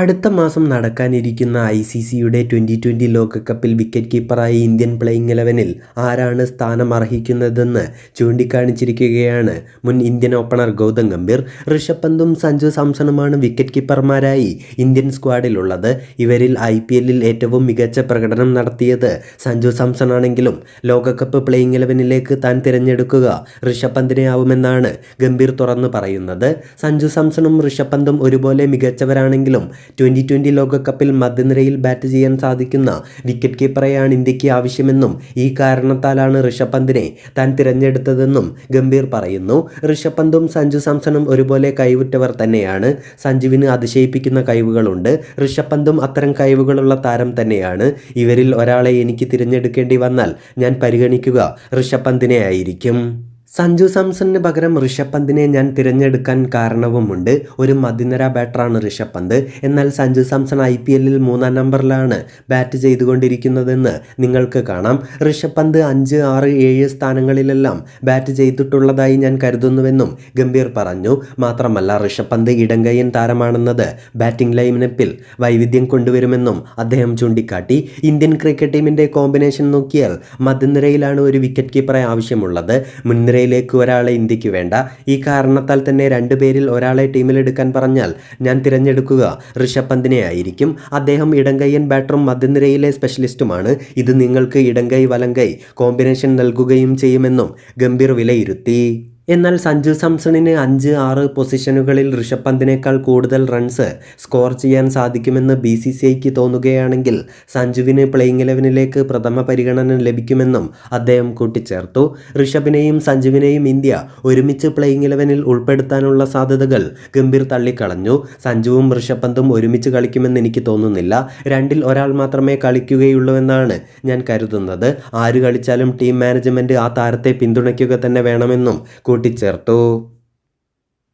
അടുത്ത മാസം നടക്കാനിരിക്കുന്ന ഐ സി സിയുടെ ട്വന്റി ട്വന്റി ലോകകപ്പിൽ വിക്കറ്റ് കീപ്പറായി ഇന്ത്യൻ പ്ലേയിങ് ഇലവനിൽ ആരാണ് സ്ഥാനം അർഹിക്കുന്നതെന്ന് ചൂണ്ടിക്കാണിച്ചിരിക്കുകയാണ് മുൻ ഇന്ത്യൻ ഓപ്പണർ ഗൗതം ഗംഭീർ. ഋഷഭ് പന്തും സഞ്ജു സാംസണുമാണ് വിക്കറ്റ് കീപ്പർമാരായി ഇന്ത്യൻ സ്ക്വാഡിലുള്ളത്. ഇവരിൽ ഐ പി എല്ലിൽ ഏറ്റവും മികച്ച പ്രകടനം നടത്തിയത് സഞ്ജു സാംസൺ ആണെങ്കിലും ലോകകപ്പ് പ്ലേയിങ് ഇലവനിലേക്ക് താൻ തിരഞ്ഞെടുക്കുക ഋഷഭ് പന്തിനെ ആവുമെന്നാണ് ഗംഭീർ തുറന്നു പറയുന്നത്. സഞ്ജു സാംസണും ഋഷഭ് പന്തും ഒരുപോലെ മികച്ചവരാണെങ്കിലും ട്വന്റി ട്വന്റി ലോകകപ്പിൽ മധ്യനിരയിൽ ബാറ്റ് ചെയ്യാൻ സാധിക്കുന്ന വിക്കറ്റ് കീപ്പറെയാണ് ഇന്ത്യയ്ക്ക് ആവശ്യമെന്നും ഈ കാരണത്താലാണ് ഋഷഭ് പന്തിനെ താൻ തിരഞ്ഞെടുത്തതെന്നും ഗംഭീർ പറയുന്നു. ഋഷഭ് പന്തും സഞ്ജു സാംസണും ഒരുപോലെ കഴിവുറ്റവർ തന്നെയാണ്. സഞ്ജുവിന് അതിശയിപ്പിക്കുന്ന കഴിവുകളുണ്ട്. ഋഷഭ് പന്തും അത്തരം കഴിവുകളുള്ള താരം തന്നെയാണ്. ഇവരിൽ ഒരാളെ എനിക്ക് തിരഞ്ഞെടുക്കേണ്ടി വന്നാൽ ഞാൻ പരിഗണിക്കുക ഋഷഭ് പന്തിനെ ആയിരിക്കും. സഞ്ജു സാംസണിന് പകരം ഋഷഭ് പന്തിനെ ഞാൻ തിരഞ്ഞെടുക്കാൻ കാരണവുമുണ്ട്. ഒരു മധ്യനിര ബാറ്ററാണ് ഋഷഭ് പന്ത് എന്നാൽ സഞ്ജു സാംസൺ ഐ പി എല്ലിൽ മൂന്നാം നമ്പറിലാണ് ബാറ്റ് ചെയ്തുകൊണ്ടിരിക്കുന്നതെന്ന് നിങ്ങൾക്ക് കാണാം. ഋഷഭ് പന്ത് അഞ്ച് ആറ് ഏഴ് സ്ഥാനങ്ങളിലെല്ലാം ബാറ്റ് ചെയ്തിട്ടുള്ളതായി ഞാൻ കരുതുന്നുവെന്നും ഗംഭീർ പറഞ്ഞു. മാത്രമല്ല ഋഷഭ് പന്ത് ഇടങ്കയ്യൻ താരമാണെന്നത് ബാറ്റിംഗ് ലൈനപ്പിൽ വൈവിധ്യം കൊണ്ടുവരുമെന്നും അദ്ദേഹം ചൂണ്ടിക്കാട്ടി. ഇന്ത്യൻ ക്രിക്കറ്റ് ടീമിന്റെ കോമ്പിനേഷൻ നോക്കിയാൽ മധ്യനിരയിലാണ് ഒരു വിക്കറ്റ് കീപ്പറെ ആവശ്യമുള്ളത്. മുൻനിരയിൽ നിരയിലേക്ക് ഒരാളെ ഇന്ത്യയ്ക്ക് വേണ്ട. ഈ കാരണത്താൽ തന്നെ രണ്ടുപേരിൽ ഒരാളെ ടീമിലെടുക്കാൻ പറഞ്ഞാൽ ഞാൻ തിരഞ്ഞെടുക്കുക ഋഷഭ് പന്തിനെ ആയിരിക്കും. അദ്ദേഹം ഇടങ്കയ്യൻ ബാറ്ററും മധ്യനിരയിലെ സ്പെഷ്യലിസ്റ്റുമാണ് ഇത് നിങ്ങൾക്ക് ഇടങ്കൈ വലങ്കൈ കോമ്പിനേഷൻ നൽകുകയും ചെയ്യുമെന്നും ഗംഭീർ വിലയിരുത്തി. എന്നാൽ സഞ്ജു സാംസണിന് അഞ്ച് ആറ് പൊസിഷനുകളിൽ ഋഷഭ് പന്തിനേക്കാൾ കൂടുതൽ റൺസ് സ്കോർ ചെയ്യാൻ സാധിക്കുമെന്ന് ബി സി സി ഐക്ക് തോന്നുകയാണെങ്കിൽ സഞ്ജുവിന് പ്ലേയിങ് ഇലവനിലേക്ക് പ്രഥമ പരിഗണന ലഭിക്കുമെന്നും അദ്ദേഹം കൂട്ടിച്ചേർത്തു. ഋഷഭിനെയും സഞ്ജുവിനെയും ഇന്ത്യ ഒരുമിച്ച് പ്ലേയിങ് ഇലവനിൽ ഉൾപ്പെടുത്താനുള്ള സാധ്യതകൾ ഗംഭീർ തള്ളിക്കളഞ്ഞു. സഞ്ജുവും ഋഷഭ് പന്തും ഒരുമിച്ച് കളിക്കുമെന്ന് എനിക്ക് തോന്നുന്നില്ല. രണ്ടിൽ ഒരാൾ മാത്രമേ കളിക്കുകയുള്ളൂവെന്നാണ് ഞാൻ കരുതുന്നത്. ആര് കളിച്ചാലും ടീം മാനേജ്മെന്റ് ആ താരത്തെ പിന്തുണയ്ക്കുക തന്നെ വേണമെന്നും കൂട്ടിച്ചേർത്തു.